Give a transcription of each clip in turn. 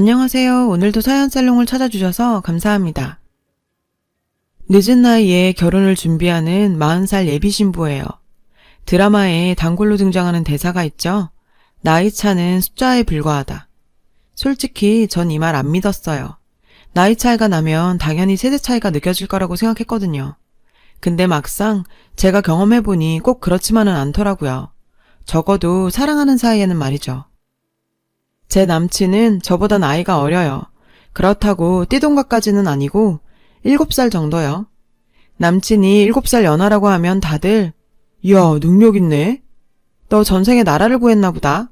안녕하세요. 오늘도 사연 살롱을 찾아주셔서 감사합니다. 늦은 나이에 결혼을 준비하는 40살 예비 신부예요. 드라마에 단골로 등장하는 대사가 있죠. 나이 차는 숫자에 불과하다. 솔직히 전 이 말 안 믿었어요. 나이 차이가 나면 당연히 세대 차이가 느껴질 거라고 생각했거든요. 근데 막상 제가 경험해보니 꼭 그렇지만은 않더라고요. 적어도 사랑하는 사이에는 말이죠. 제 남친은 저보다 나이가 어려요. 그렇다고 띠동갑까지는 아니고 7살 정도요. 남친이 7살 연하라고 하면 다들 이야 능력 있네. 너 전생에 나라를 구했나 보다.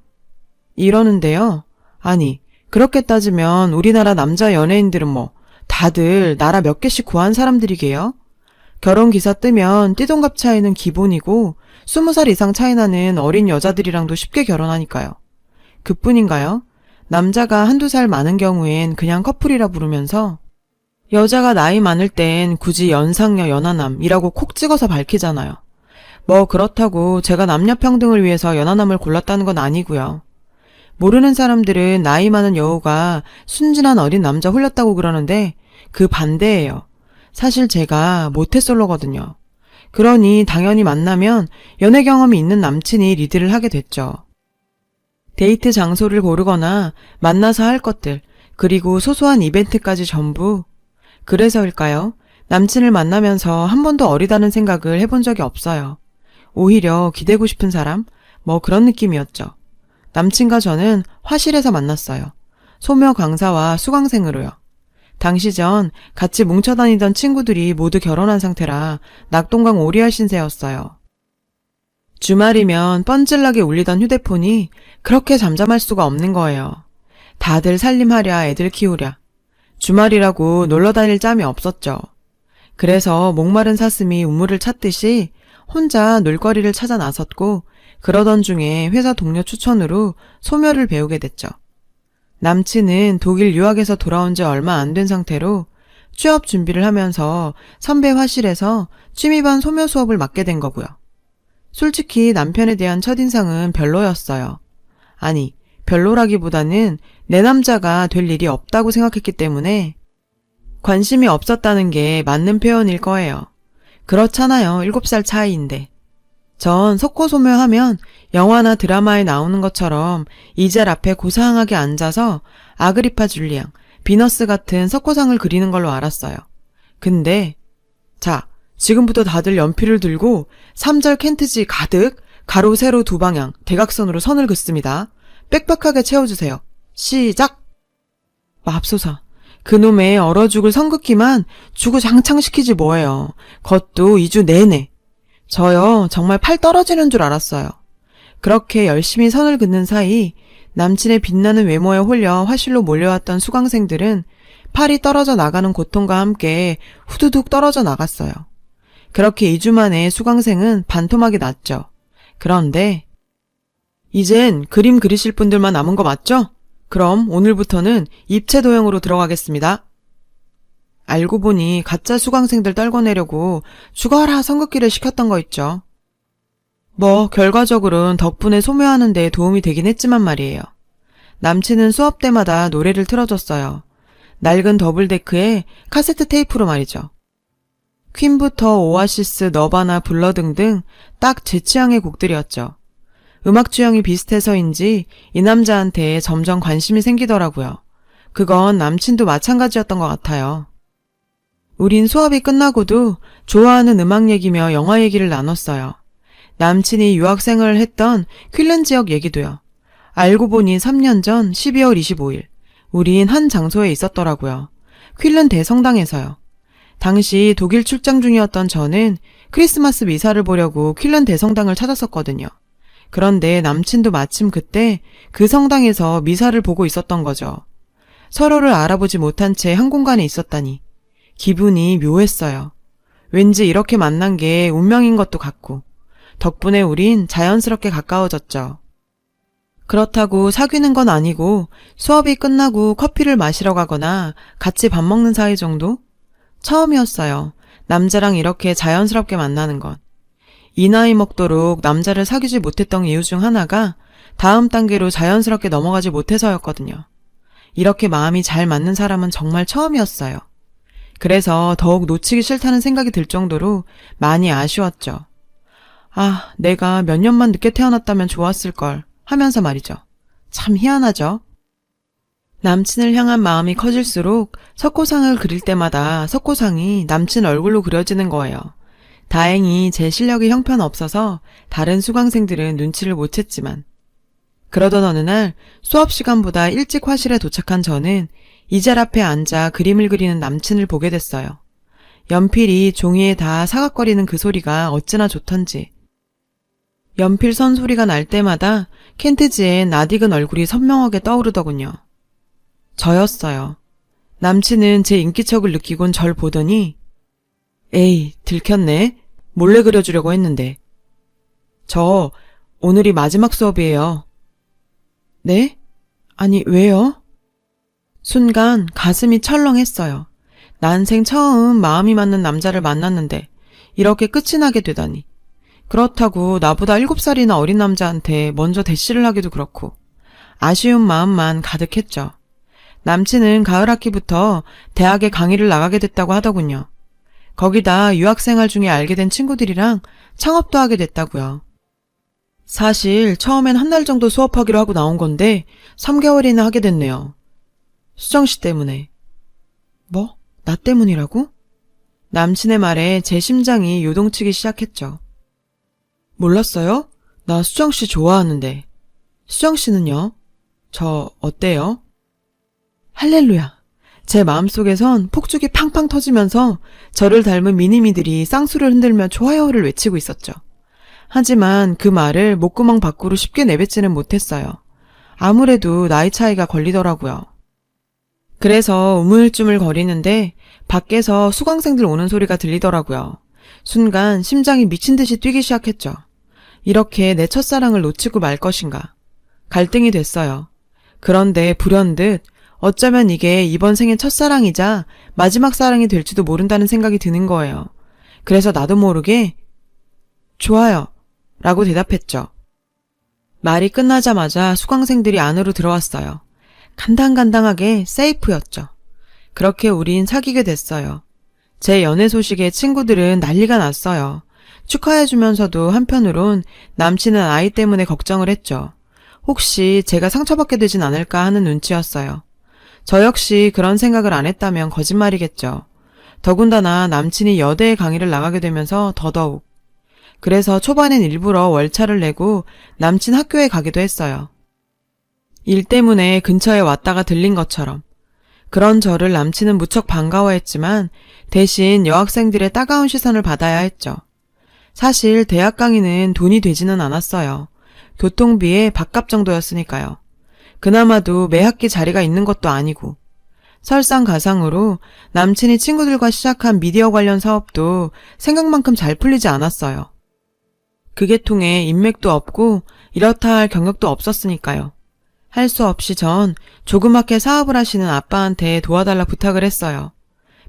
이러는데요. 아니 그렇게 따지면 우리나라 남자 연예인들은 뭐 다들 나라 몇 개씩 구한 사람들이게요. 결혼 기사 뜨면 띠동갑 차이는 기본이고 20살 이상 차이 나는 어린 여자들이랑도 쉽게 결혼하니까요. 그뿐인가요? 남자가 한두 살 많은 경우엔 그냥 커플이라 부르면서 여자가 나이 많을 땐 굳이 연상녀 연하남이라고 콕 찍어서 밝히잖아요. 뭐 그렇다고 제가 남녀 평등을 위해서 연하남을 골랐다는 건 아니고요. 모르는 사람들은 나이 많은 여우가 순진한 어린 남자 홀렸다고 그러는데 그 반대예요. 사실 제가 모태솔로거든요. 그러니 당연히 만나면 연애 경험이 있는 남친이 리드를 하게 됐죠. 데이트 장소를 고르거나 만나서 할 것들, 그리고 소소한 이벤트까지 전부. 그래서일까요? 남친을 만나면서 한 번도 어리다는 생각을 해본 적이 없어요. 오히려 기대고 싶은 사람? 뭐 그런 느낌이었죠. 남친과 저는 화실에서 만났어요. 소묘 강사와 수강생으로요. 당시 전 같이 뭉쳐다니던 친구들이 모두 결혼한 상태라 낙동강 오리알 신세였어요. 주말이면 뻔질나게 울리던 휴대폰이 그렇게 잠잠할 수가 없는 거예요. 다들 살림하랴 애들 키우랴. 주말이라고 놀러 다닐 짬이 없었죠. 그래서 목마른 사슴이 우물을 찾듯이 혼자 놀거리를 찾아 나섰고 그러던 중에 회사 동료 추천으로 소멸을 배우게 됐죠. 남친은 독일 유학에서 돌아온 지 얼마 안 된 상태로 취업 준비를 하면서 선배 화실에서 취미반 소묘 수업을 맡게 된 거고요. 솔직히 남편에 대한 첫인상은 별로였어요. 아니, 별로라기보다는 내 남자가 될 일이 없다고 생각했기 때문에 관심이 없었다는 게 맞는 표현일 거예요. 그렇잖아요. 7살 차이인데. 전 석고소묘하면 영화나 드라마에 나오는 것처럼 이젤 앞에 고상하게 앉아서 아그리파 줄리앙, 비너스 같은 석고상을 그리는 걸로 알았어요. 근데 자, 지금부터 다들 연필을 들고 3절 켄트지 가득 가로 세로 두 방향 대각선으로 선을 긋습니다. 빽빽하게 채워주세요. 시작! 맙소사. 그놈의 얼어 죽을 성급기만 주고 장창시키지 뭐예요. 그것도 2주 내내. 저요, 정말 팔 떨어지는 줄 알았어요. 그렇게 열심히 선을 긋는 사이 남친의 빛나는 외모에 홀려 화실로 몰려왔던 수강생들은 팔이 떨어져 나가는 고통과 함께 후두둑 떨어져 나갔어요. 그렇게 2주 만에 수강생은 반토막이 났죠. 그런데 이젠 그림 그리실 분들만 남은 거 맞죠? 그럼 오늘부터는 입체 도형으로 들어가겠습니다. 알고 보니 가짜 수강생들 떨궈내려고 죽어라 성급기를 시켰던 거 있죠. 뭐 결과적으로는 덕분에 소묘하는 데 도움이 되긴 했지만 말이에요. 남친은 수업 때마다 노래를 틀어줬어요. 낡은 더블데크에 카세트 테이프로 말이죠. 퀸부터 오아시스, 너바나, 블러 등등 딱 제 취향의 곡들이었죠. 음악 취향이 비슷해서인지 이 남자한테 점점 관심이 생기더라고요. 그건 남친도 마찬가지였던 것 같아요. 우린 수업이 끝나고도 좋아하는 음악 얘기며 영화 얘기를 나눴어요. 남친이 유학생활을 했던 퀼른 지역 얘기도요. 알고 보니 3년 전 12월 25일, 우린 한 장소에 있었더라고요. 퀼른 대성당에서요. 당시 독일 출장 중이었던 저는 크리스마스 미사를 보려고 퀼른 대성당을 찾았었거든요. 그런데 남친도 마침 그때 그 성당에서 미사를 보고 있었던 거죠. 서로를 알아보지 못한 채 한 공간에 있었다니. 기분이 묘했어요. 왠지 이렇게 만난 게 운명인 것도 같고. 덕분에 우린 자연스럽게 가까워졌죠. 그렇다고 사귀는 건 아니고 수업이 끝나고 커피를 마시러 가거나 같이 밥 먹는 사이 정도? 처음이었어요. 남자랑 이렇게 자연스럽게 만나는 건. 이 나이 먹도록 남자를 사귀지 못했던 이유 중 하나가 다음 단계로 자연스럽게 넘어가지 못해서였거든요. 이렇게 마음이 잘 맞는 사람은 정말 처음이었어요. 그래서 더욱 놓치기 싫다는 생각이 들 정도로 많이 아쉬웠죠. 아, 내가 몇 년만 늦게 태어났다면 좋았을걸 하면서 말이죠. 참 희한하죠? 남친을 향한 마음이 커질수록 석고상을 그릴 때마다 석고상이 남친 얼굴로 그려지는 거예요. 다행히 제 실력이 형편없어서 다른 수강생들은 눈치를 못 챘지만. 그러던 어느 날 수업 시간보다 일찍 화실에 도착한 저는 이젤 앞에 앉아 그림을 그리는 남친을 보게 됐어요. 연필이 종이에 다 사각거리는 그 소리가 어찌나 좋던지. 연필 선 소리가 날 때마다 켄트지의 낯익은 얼굴이 선명하게 떠오르더군요. 저였어요. 남친은 제 인기척을 느끼곤 절 보더니 에이, 들켰네. 몰래 그려주려고 했는데. 저 오늘이 마지막 수업이에요. 네? 아니, 왜요? 순간 가슴이 철렁했어요. 난생 처음 마음이 맞는 남자를 만났는데 이렇게 끝이 나게 되다니. 그렇다고 나보다 7살이나 어린 남자한테 먼저 대시를 하기도 그렇고 아쉬운 마음만 가득했죠. 남친은 가을 학기부터 대학에 강의를 나가게 됐다고 하더군요. 거기다 유학생활 중에 알게 된 친구들이랑 창업도 하게 됐다고요. 사실 처음엔 한 달 정도 수업하기로 하고 나온 건데 3개월이나 하게 됐네요. 수정 씨 때문에. 뭐? 나 때문이라고? 남친의 말에 제 심장이 요동치기 시작했죠. 몰랐어요? 나 수정 씨 좋아하는데. 수정 씨는요? 저 어때요? 할렐루야. 제 마음속에선 폭죽이 팡팡 터지면서 저를 닮은 미니미들이 쌍수를 흔들며 좋아요를 외치고 있었죠. 하지만 그 말을 목구멍 밖으로 쉽게 내뱉지는 못했어요. 아무래도 나이 차이가 걸리더라고요. 그래서 우물쭈물 거리는데 밖에서 수강생들 오는 소리가 들리더라고요. 순간 심장이 미친 듯이 뛰기 시작했죠. 이렇게 내 첫사랑을 놓치고 말 것인가. 갈등이 됐어요. 그런데 불현듯 어쩌면 이게 이번 생의 첫사랑이자 마지막 사랑이 될지도 모른다는 생각이 드는 거예요. 그래서 나도 모르게 좋아요. 라고 대답했죠. 말이 끝나자마자 수강생들이 안으로 들어왔어요. 간당간당하게 세이프였죠. 그렇게 우린 사귀게 됐어요. 제 연애 소식에 친구들은 난리가 났어요. 축하해주면서도 한편으론 남친은 아이 때문에 걱정을 했죠. 혹시 제가 상처받게 되진 않을까 하는 눈치였어요. 저 역시 그런 생각을 안 했다면 거짓말이겠죠. 더군다나 남친이 여대에 강의를 나가게 되면서 더더욱. 그래서 초반엔 일부러 월차를 내고 남친 학교에 가기도 했어요. 일 때문에 근처에 왔다가 들린 것처럼. 그런 저를 남친은 무척 반가워했지만 대신 여학생들의 따가운 시선을 받아야 했죠. 사실 대학 강의는 돈이 되지는 않았어요. 교통비에 밥값 정도였으니까요. 그나마도 매 학기 자리가 있는 것도 아니고. 설상가상으로 남친이 친구들과 시작한 미디어 관련 사업도 생각만큼 잘 풀리지 않았어요. 그게 통해 인맥도 없고 이렇다 할 경력도 없었으니까요. 할 수 없이 전 조그맣게 사업을 하시는 아빠한테 도와달라 부탁을 했어요.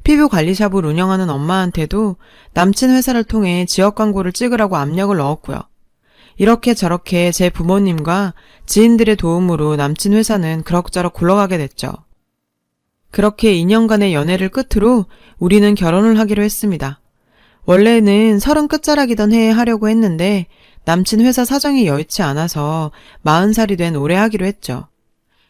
피부 관리샵을 운영하는 엄마한테도 남친 회사를 통해 지역 광고를 찍으라고 압력을 넣었고요. 이렇게 저렇게 제 부모님과 지인들의 도움으로 남친 회사는 그럭저럭 굴러가게 됐죠. 그렇게 2년간의 연애를 끝으로 우리는 결혼을 하기로 했습니다. 원래는 서른 끝자락이던 해에 하려고 했는데 남친 회사 사정이 여의치 않아서 40살이 된 올해 하기로 했죠.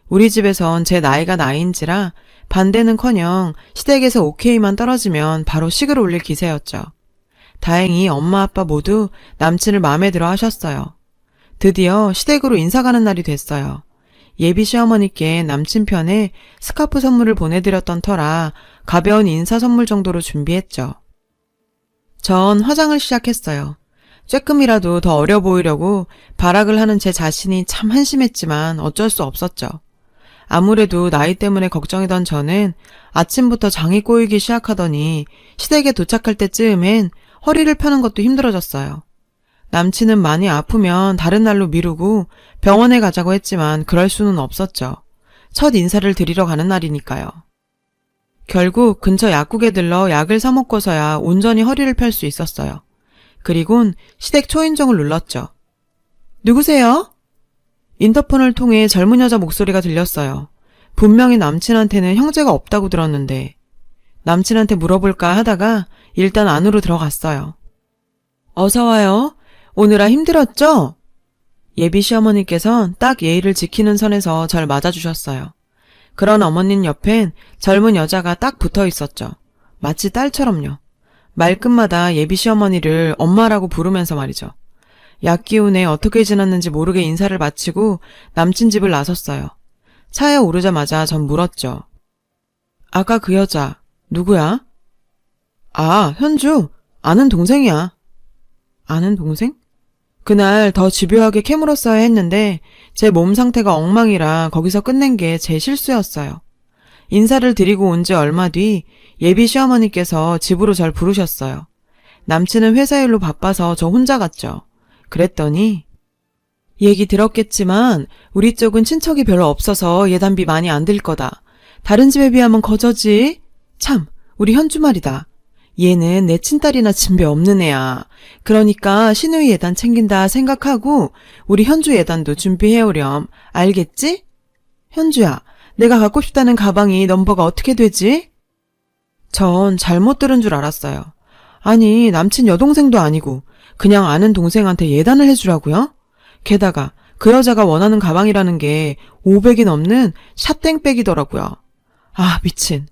우리 집에선 제 나이가 나이인지라 반대는커녕 시댁에서 오케이만 떨어지면 바로 식을 올릴 기세였죠. 다행히 엄마 아빠 모두 남친을 마음에 들어 하셨어요. 드디어 시댁으로 인사 가는 날이 됐어요. 예비 시어머니께 남친 편에 스카프 선물을 보내드렸던 터라 가벼운 인사 선물 정도로 준비했죠. 전 화장을 시작했어요. 쬐끔이라도 더 어려 보이려고 발악을 하는 제 자신이 참 한심했지만 어쩔 수 없었죠. 아무래도 나이 때문에 걱정이던 저는 아침부터 장이 꼬이기 시작하더니 시댁에 도착할 때쯤엔 허리를 펴는 것도 힘들어졌어요. 남친은 많이 아프면 다른 날로 미루고 병원에 가자고 했지만 그럴 수는 없었죠. 첫 인사를 드리러 가는 날이니까요. 결국 근처 약국에 들러 약을 사 먹고서야 온전히 허리를 펼 수 있었어요. 그리곤 시댁 초인종을 눌렀죠. 누구세요? 인터폰을 통해 젊은 여자 목소리가 들렸어요. 분명히 남친한테는 형제가 없다고 들었는데 남친한테 물어볼까 하다가 일단 안으로 들어갔어요. 어서 와요. 오느라 힘들었죠? 예비 시어머니께선 딱 예의를 지키는 선에서 절 맞아주셨어요. 그런 어머님 옆엔 젊은 여자가 딱 붙어 있었죠. 마치 딸처럼요. 말끝마다 예비 시어머니를 엄마라고 부르면서 말이죠. 약 기운에 어떻게 지났는지 모르게 인사를 마치고 남친 집을 나섰어요. 차에 오르자마자 전 물었죠. 아까 그 여자, 누구야? 아, 현주. 아는 동생이야. 아는 동생? 그날 더 집요하게 캐물었어야 했는데 제 몸 상태가 엉망이라 거기서 끝낸 게 제 실수였어요. 인사를 드리고 온 지 얼마 뒤 예비 시어머니께서 집으로 절 부르셨어요. 남친은 회사 일로 바빠서 저 혼자 갔죠. 그랬더니 얘기 들었겠지만 우리 쪽은 친척이 별로 없어서 예단비 많이 안 들 거다. 다른 집에 비하면 거저지. 참, 우리 현주 말이다. 얘는 내 친딸이나 진배 없는 애야. 그러니까 신우이 예단 챙긴다 생각하고 우리 현주 예단도 준비해오렴. 알겠지? 현주야, 내가 갖고 싶다는 가방이 넘버가 어떻게 되지? 전 잘못 들은 줄 알았어요. 아니, 남친 여동생도 아니고 그냥 아는 동생한테 예단을 해주라고요? 게다가 그 여자가 원하는 가방이라는 게 500이 넘는 샷땡백이더라고요. 아, 미친.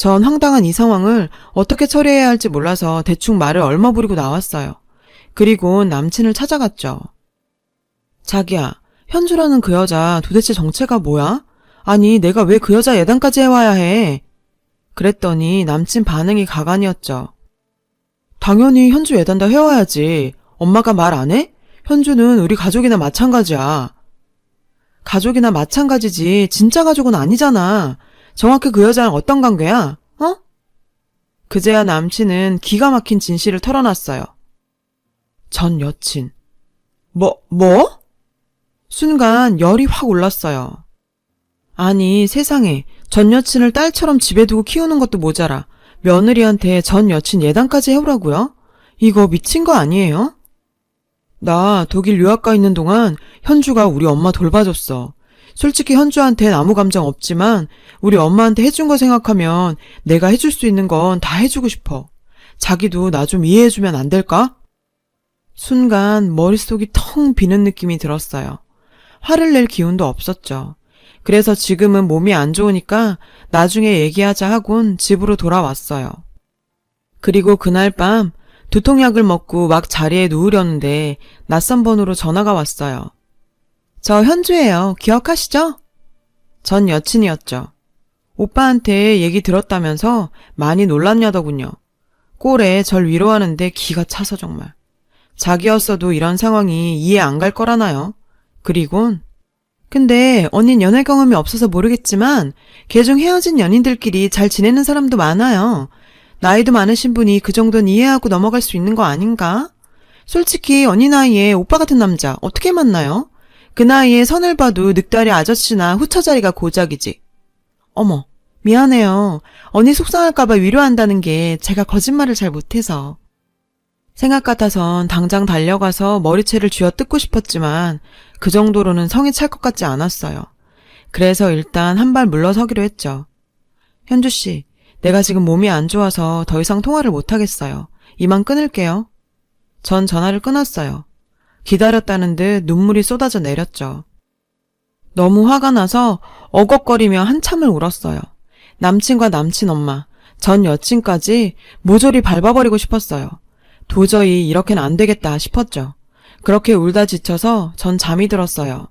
전 황당한 이 상황을 어떻게 처리해야 할지 몰라서 대충 말을 얼머부리고 나왔어요. 그리고 남친을 찾아갔죠. 자기야, 현주라는 그 여자 도대체 정체가 뭐야? 아니, 내가 왜 그 여자 예단까지 해와야 해? 그랬더니 남친 반응이 가관이었죠. 당연히 현주 예단 다 해와야지. 엄마가 말 안 해? 현주는 우리 가족이나 마찬가지야. 가족이나 마찬가지지 진짜 가족은 아니잖아. 정확히 그 여자랑 어떤 관계야? 어? 그제야 남친은 기가 막힌 진실을 털어놨어요. 전 여친. 뭐, 뭐? 순간 열이 확 올랐어요. 아니, 세상에. 전 여친을 딸처럼 집에 두고 키우는 것도 모자라. 며느리한테 전 여친 예단까지 해오라고요? 이거 미친 거 아니에요? 나 독일 유학 가 있는 동안 현주가 우리 엄마 돌봐줬어. 솔직히 현주한텐 아무 감정 없지만 우리 엄마한테 해준 거 생각하면 내가 해줄 수 있는 건 다 해주고 싶어. 자기도 나 좀 이해해주면 안 될까? 순간 머릿속이 텅 비는 느낌이 들었어요. 화를 낼 기운도 없었죠. 그래서 지금은 몸이 안 좋으니까 나중에 얘기하자 하곤 집으로 돌아왔어요. 그리고 그날 밤 두통약을 먹고 막 자리에 누우려는데 낯선 번호로 전화가 왔어요. 저 현주예요. 기억하시죠? 전 여친이었죠. 오빠한테 얘기 들었다면서 많이 놀랐냐더군요. 꼴에 절 위로하는데 기가 차서 정말. 자기였어도 이런 상황이 이해 안 갈 거라나요? 그리곤 근데 언닌 연애 경험이 없어서 모르겠지만 개중 헤어진 연인들끼리 잘 지내는 사람도 많아요. 나이도 많으신 분이 그 정도는 이해하고 넘어갈 수 있는 거 아닌가? 솔직히 언니 나이에 오빠 같은 남자 어떻게 만나요? 그 나이에 선을 봐도 늑다리 아저씨나 후처자리가 고작이지. 어머, 미안해요. 언니 속상할까봐 위로한다는 게 제가 거짓말을 잘 못해서. 생각 같아선 당장 달려가서 머리채를 쥐어 뜯고 싶었지만 그 정도로는 성이 찰 것 같지 않았어요. 그래서 일단 한 발 물러서기로 했죠. 현주 씨, 내가 지금 몸이 안 좋아서 더 이상 통화를 못 하겠어요. 이만 끊을게요. 전 전화를 끊었어요. 기다렸다는 듯 눈물이 쏟아져 내렸죠. 너무 화가 나서 어걱거리며 한참을 울었어요. 남친과 남친 엄마, 전 여친까지 모조리 밟아버리고 싶었어요. 도저히 이렇게는 안 되겠다 싶었죠. 그렇게 울다 지쳐서 전 잠이 들었어요.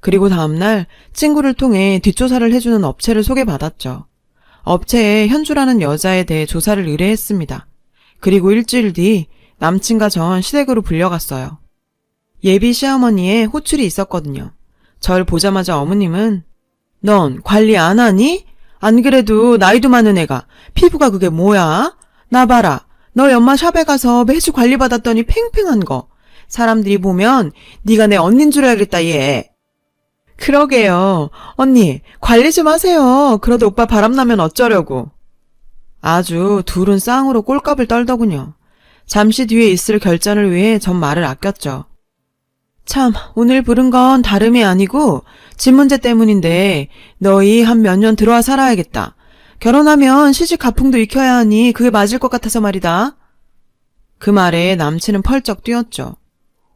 그리고 다음날 친구를 통해 뒷조사를 해주는 업체를 소개받았죠. 업체에 현주라는 여자에 대해 조사를 의뢰했습니다. 그리고 일주일 뒤 남친과 전 시댁으로 불려갔어요. 예비 시어머니의 호출이 있었거든요. 절 보자마자 어머님은 넌 관리 안 하니? 안 그래도 나이도 많은 애가 피부가 그게 뭐야? 나 봐라. 너희 엄마 샵에 가서 매주 관리 받았더니 팽팽한 거. 사람들이 보면 네가 내 언닌 줄 알겠다 얘. 그러게요. 언니 관리 좀 하세요. 그러다 오빠 바람나면 어쩌려고. 아주 둘은 쌍으로 꼴값을 떨더군요. 잠시 뒤에 있을 결전을 위해 전 말을 아꼈죠. 참, 오늘 부른 건 다름이 아니고 집 문제 때문인데 너희 한 몇 년 들어와 살아야겠다. 결혼하면 시집 가풍도 익혀야 하니 그게 맞을 것 같아서 말이다. 그 말에 남친은 펄쩍 뛰었죠.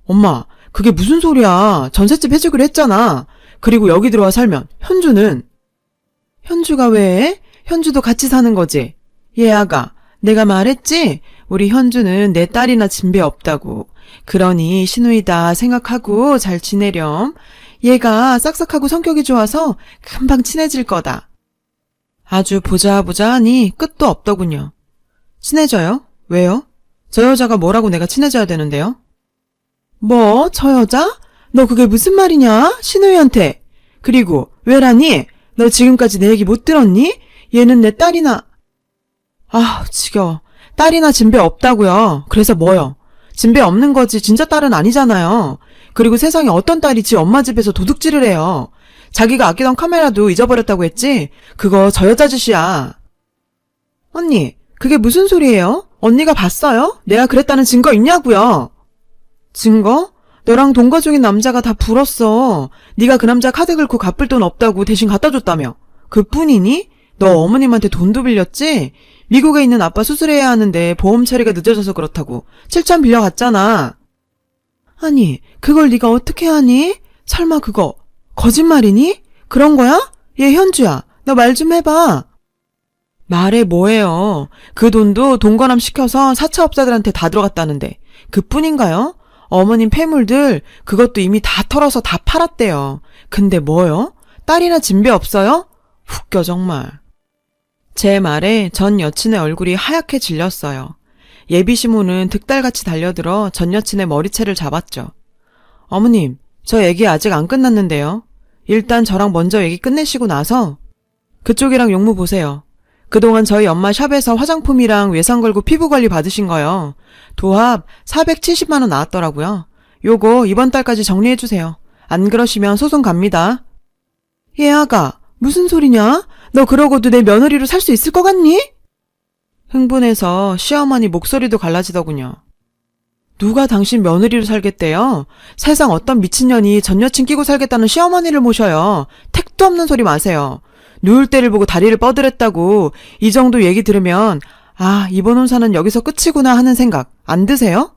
엄마, 그게 무슨 소리야. 전셋집 해주기로 했잖아. 그리고 여기 들어와 살면 현주는 현주가 왜? 현주도 같이 사는 거지. 얘 아가, 내가 말했지? 우리 현주는 내 딸이나 진배 없다고. 그러니 신우이다 생각하고 잘 지내렴. 얘가 싹싹하고 성격이 좋아서 금방 친해질 거다. 아주 보자 보자 하니 끝도 없더군요. 친해져요? 왜요? 저 여자가 뭐라고 내가 친해져야 되는데요? 뭐, 저 여자? 너 그게 무슨 말이냐? 신우이한테. 그리고, 왜라니? 너 지금까지 내 얘기 못 들었니? 얘는 내 딸이나. 아, 지겨워. 딸이나 진배 없다고요. 그래서 뭐요? 진배 없는 거지 진짜 딸은 아니잖아요. 그리고 세상에 어떤 딸이 지 엄마 집에서 도둑질을 해요. 자기가 아끼던 카메라도 잊어버렸다고 했지? 그거 저 여자 짓이야. 언니, 그게 무슨 소리예요? 언니가 봤어요? 내가 그랬다는 증거 있냐고요? 증거? 너랑 동거 중인 남자가 다 불었어. 네가 그 남자 카드 긁고 갚을 돈 없다고 대신 갖다 줬다며. 그뿐이니? 너 어머님한테 돈도 빌렸지? 미국에 있는 아빠 수술해야 하는데 보험 처리가 늦어져서 그렇다고 7천 빌려갔잖아. 아니, 그걸 네가 어떻게 하니? 설마 그거 거짓말이니? 그런 거야? 얘 현주야, 너 말 좀 해봐. 말해 뭐해요. 그 돈도 동거남 시켜서 사채업자들한테 다 들어갔다는데 그뿐인가요? 어머님 폐물들 그것도 이미 다 털어서 다 팔았대요. 근데 뭐요? 딸이나 진배 없어요? 웃겨 정말. 제 말에 전 여친의 얼굴이 하얗게 질렸어요. 예비시모는 득달같이 달려들어 전 여친의 머리채를 잡았죠. 어머님, 저 얘기 아직 안 끝났는데요. 일단 저랑 먼저 얘기 끝내시고 나서 그쪽이랑 용무 보세요. 그동안 저희 엄마 샵에서 화장품이랑 외상 걸고 피부 관리 받으신 거요. 도합 470만 원 나왔더라고요. 요거 이번 달까지 정리해 주세요. 안 그러시면 소송 갑니다. 얘 아가, 무슨 소리냐? 너 그러고도 내 며느리로 살 수 있을 것 같니? 흥분해서 시어머니 목소리도 갈라지더군요. 누가 당신 며느리로 살겠대요? 세상 어떤 미친년이 전 여친 끼고 살겠다는 시어머니를 모셔요. 택도 없는 소리 마세요. 누울 때를 보고 다리를 뻗으랬다고 이 정도 얘기 들으면 아 이번 혼사는 여기서 끝이구나 하는 생각 안 드세요?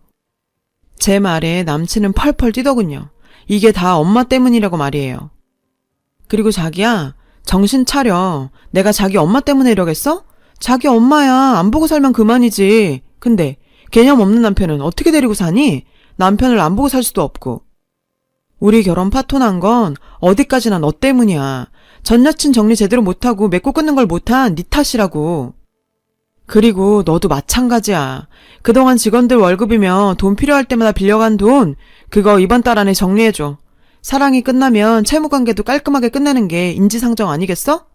제 말에 남친은 펄펄 뛰더군요. 이게 다 엄마 때문이라고 말이에요. 그리고 자기야 정신 차려. 내가 자기 엄마 때문에 이러겠어? 자기 엄마야 안 보고 살면 그만이지. 근데 개념 없는 남편은 어떻게 데리고 사니? 남편을 안 보고 살 수도 없고. 우리 결혼 파토 난 건 어디까지나 너 때문이야. 전 여친 정리 제대로 못하고 맺고 끊는 걸 못한 네 탓이라고. 그리고 너도 마찬가지야. 그동안 직원들 월급이며 돈 필요할 때마다 빌려간 돈, 그거 이번 달 안에 정리해줘. 사랑이 끝나면 채무관계도 깔끔하게 끝내는 게 인지상정 아니겠어?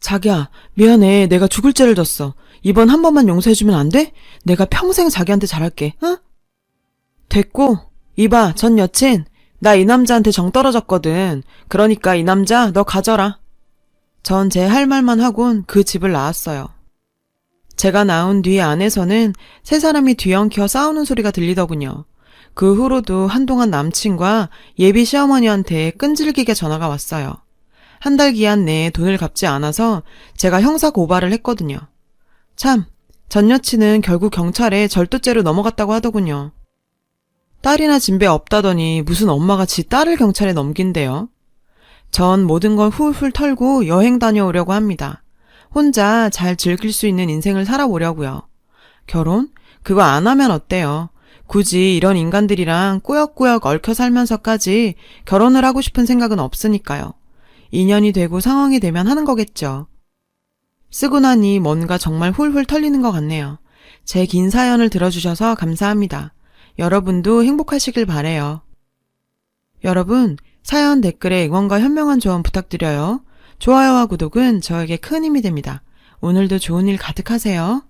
자기야, 미안해. 내가 죽을 죄를 졌어. 이번 한 번만 용서해주면 안 돼? 내가 평생 자기한테 잘할게, 응? 됐고, 이봐, 전 여친. 나 이 남자한테 정 떨어졌거든. 그러니까 이 남자 너 가져라. 전 제 할 말만 하곤 그 집을 나왔어요. 제가 나온 뒤 안에서는 세 사람이 뒤엉켜 싸우는 소리가 들리더군요. 그 후로도 한동안 남친과 예비 시어머니한테 끈질기게 전화가 왔어요. 한 달 기한 내에 돈을 갚지 않아서 제가 형사 고발을 했거든요. 참, 전 여친은 결국 경찰에 절도죄로 넘어갔다고 하더군요. 딸이나 진배 없다더니 무슨 엄마가 지 딸을 경찰에 넘긴대요. 전 모든 걸 훌훌 털고 여행 다녀오려고 합니다. 혼자 잘 즐길 수 있는 인생을 살아보려고요. 결혼? 그거 안 하면 어때요? 굳이 이런 인간들이랑 꾸역꾸역 얽혀 살면서까지 결혼을 하고 싶은 생각은 없으니까요. 인연이 되고 상황이 되면 하는 거겠죠. 쓰고 나니 뭔가 정말 훌훌 털리는 것 같네요. 제 긴 사연을 들어주셔서 감사합니다. 여러분도 행복하시길 바래요. 여러분, 사연 댓글에 응원과 현명한 조언 부탁드려요. 좋아요와 구독은 저에게 큰 힘이 됩니다. 오늘도 좋은 일 가득하세요.